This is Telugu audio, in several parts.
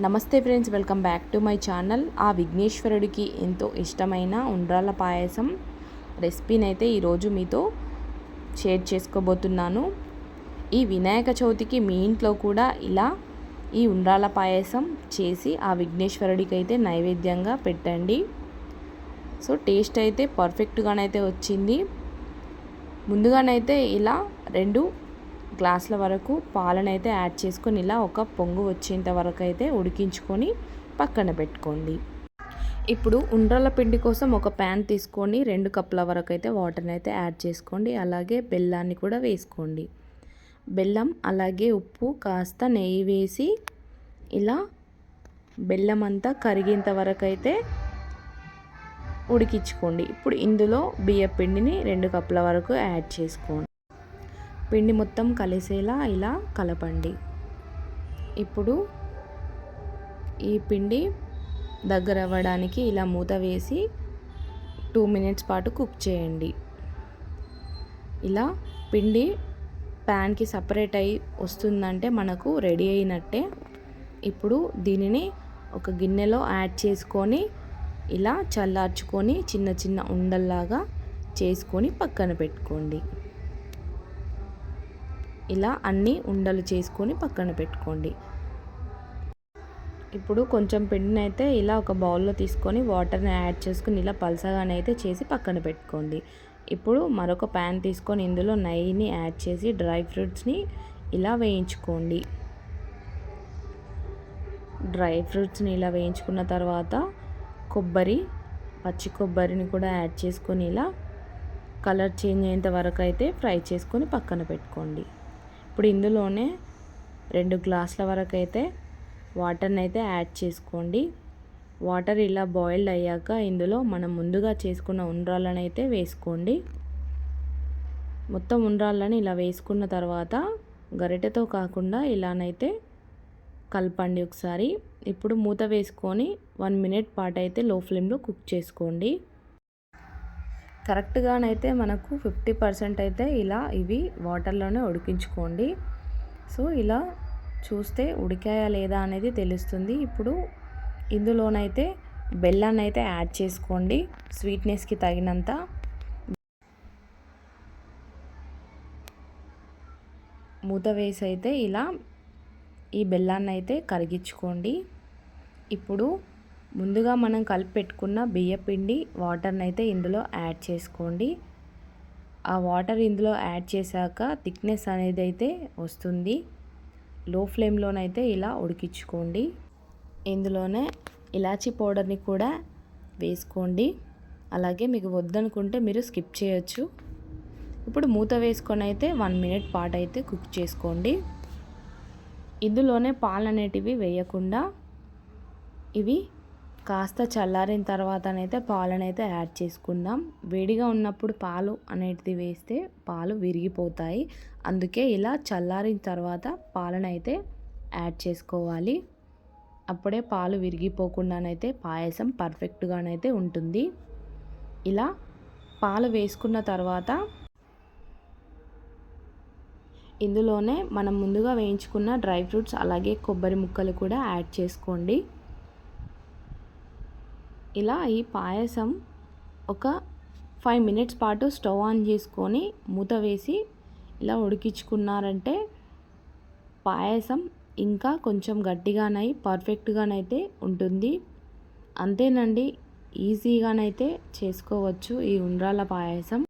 Namaste friends welcome back to my channel. ఆ విఘ్నేశ్వరుడికి ఎంతో ఇష్టమైన ఉండ్రాల పాయసం రెసిపీని అయితే ఈరోజు మీతో షేర్ చేసుకోబోతున్నాను. ఈ వినాయక చవితికి మీ ఇంట్లో కూడా ఇలా ఈ ఉండ్రాల పాయసం చేసి ఆ విఘ్నేశ్వరుడికి అయితే నైవేద్యంగా పెట్టండి. సో టేస్ట్ అయితే పర్ఫెక్ట్గానైతే వచ్చింది. ముందుగానైతే ఇలా రెండు గ్లాసుల వరకు పాలనైతే యాడ్ చేసుకొని ఇలా ఒక పొంగు వచ్చేంత వరకు అయితే ఉడికించుకొని పక్కన పెట్టుకోండి. ఇప్పుడు ఉండ్రాల పిండి కోసం ఒక ప్యాన్ తీసుకొని రెండు కప్పుల వరకు అయితే వాటర్ని అయితే యాడ్ చేసుకోండి. అలాగే బెల్లాన్ని కూడా వేసుకోండి. బెల్లం అలాగే ఉప్పు కాస్త నెయ్యి వేసి ఇలా బెల్లం అంతా కరిగేంత వరకు అయితే ఉడికించుకోండి. ఇప్పుడు ఇందులో బియ్య పిండిని రెండు కప్పుల వరకు యాడ్ చేసుకోండి. పిండి మొత్తం కలిసేలా ఇలా కలపండి. ఇప్పుడు ఈ పిండి దగ్గర అవ్వడానికి ఇలా మూత వేసి టూ మినిట్స్ పాటు కుక్ చేయండి. ఇలా పిండి ప్యాన్కి సపరేట్ అయి వస్తుందంటే మనకు రెడీ అయినట్టే. ఇప్పుడు దీనిని ఒక గిన్నెలో యాడ్ చేసుకొని ఇలా చల్లార్చుకొని చిన్న చిన్న ఉండల్లాగా చేసుకొని పక్కన పెట్టుకోండి. ఇలా అన్నీ ఉండలు చేసుకొని పక్కన పెట్టుకోండి. ఇప్పుడు కొంచెం పిండిని అయితే ఇలా ఒక బౌల్లో తీసుకొని వాటర్ని యాడ్ చేసుకుని ఇలా పలసగానే అయితే చేసి పక్కన పెట్టుకోండి. ఇప్పుడు మరొక ప్యాన్ తీసుకొని ఇందులో నెయ్యిని యాడ్ చేసి డ్రై ఫ్రూట్స్ని ఇలా వేయించుకోండి. డ్రై ఫ్రూట్స్ని ఇలా వేయించుకున్న తర్వాత కొబ్బరి పచ్చి కొబ్బరిని కూడా యాడ్ చేసుకొని ఇలా కలర్ చేంజ్ అయ్యేంత వరకు అయితే ఫ్రై చేసుకొని పక్కన పెట్టుకోండి. ఇప్పుడు ఇందులోనే రెండు గ్లాసుల వరకు అయితే వాటర్ని అయితే యాడ్ చేసుకోండి. వాటర్ ఇలా బాయిల్డ్ అయ్యాక ఇందులో మనం ముందుగా చేసుకున్న ఉండ్రాలను అయితే వేసుకోండి. మొత్తం ఉండ్రాళ్ళని ఇలా వేసుకున్న తర్వాత గరిటెతో కాకుండా ఇలానైతే కలపండి ఒకసారి. ఇప్పుడు మూత వేసుకొని వన్ మినిట్ పాటు అయితే లో ఫ్లేమ్లో కుక్ చేసుకోండి. కరెక్ట్గానైతే మనకు ఫిఫ్టీ పర్సెంట్ అయితే ఇలా ఇవి వాటర్లోనే ఉడికించుకోండి. సో ఇలా చూస్తే ఉడికాయా లేదా అనేది తెలుస్తుంది. ఇప్పుడు ఇందులోనైతే బెల్లాన్ని అయితే యాడ్ చేసుకోండి స్వీట్నెస్కి తగినంత. మూత వేసి అయితే ఇలా ఈ బెల్లాన్ని అయితే కరిగించుకోండి. ఇప్పుడు ముందుగా మనం కలిపి పెట్టుకున్న బియ్యపిండి వాటర్ని అయితే ఇందులో యాడ్ చేసుకోండి. ఆ వాటర్ ఇందులో యాడ్ చేశాక థిక్నెస్ అనేది అయితే వస్తుంది లో ఫ్లేమ్లోనైతే ఇలా ఉడికించుకోండి. ఇందులోనే ఇలాచీ పౌడర్ని కూడా వేసుకోండి. అలాగే మీకు వద్దనుకుంటే మీరు స్కిప్ చేయొచ్చు. ఇప్పుడు మూత వేసుకొని అయితే వన్ మినిట్ పాటు అయితే కుక్ చేసుకోండి. ఇందులోనే పాలు అనేటివి వేయకుండా ఇవి కాస్త చల్లారిన తర్వాతనైతే పాలనైతే యాడ్ చేసుకుందాం. వేడిగా ఉన్నప్పుడు పాలు అనేటిది వేస్తే పాలు విరిగిపోతాయి. అందుకే ఇలా చల్లారిన తర్వాత పాలనైతే యాడ్ చేసుకోవాలి. అప్పుడే పాలు విరిగిపోకుండానైతే పాయసం పర్ఫెక్ట్గానైతే ఉంటుంది. ఇలా పాలు వేసుకున్న తర్వాత ఇందులోనే మనం ముందుగా వేయించుకున్న డ్రై ఫ్రూట్స్ అలాగే కొబ్బరి ముక్కలు కూడా యాడ్ చేసుకోండి. ఇలా ఈ పాయసం ఒక ఫైవ్ మినిట్స్ పాటు స్టవ్ ఆన్ చేసుకొని మూత వేసి ఇలా ఉడికించుకున్నారంటే పాయసం ఇంకా కొంచెం గట్టిగానై పర్ఫెక్ట్గానైతే ఉంటుంది. అంతేనండి ఈజీగానైతే చేసుకోవచ్చు ఈ ఉండ్రాల పాయసం.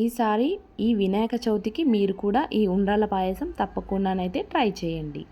ఈసారి ఈ వినాయక చవితికి మీరు కూడా ఈ ఉండ్రాల పాయసం తప్పకుండానైతే ట్రై చేయండి.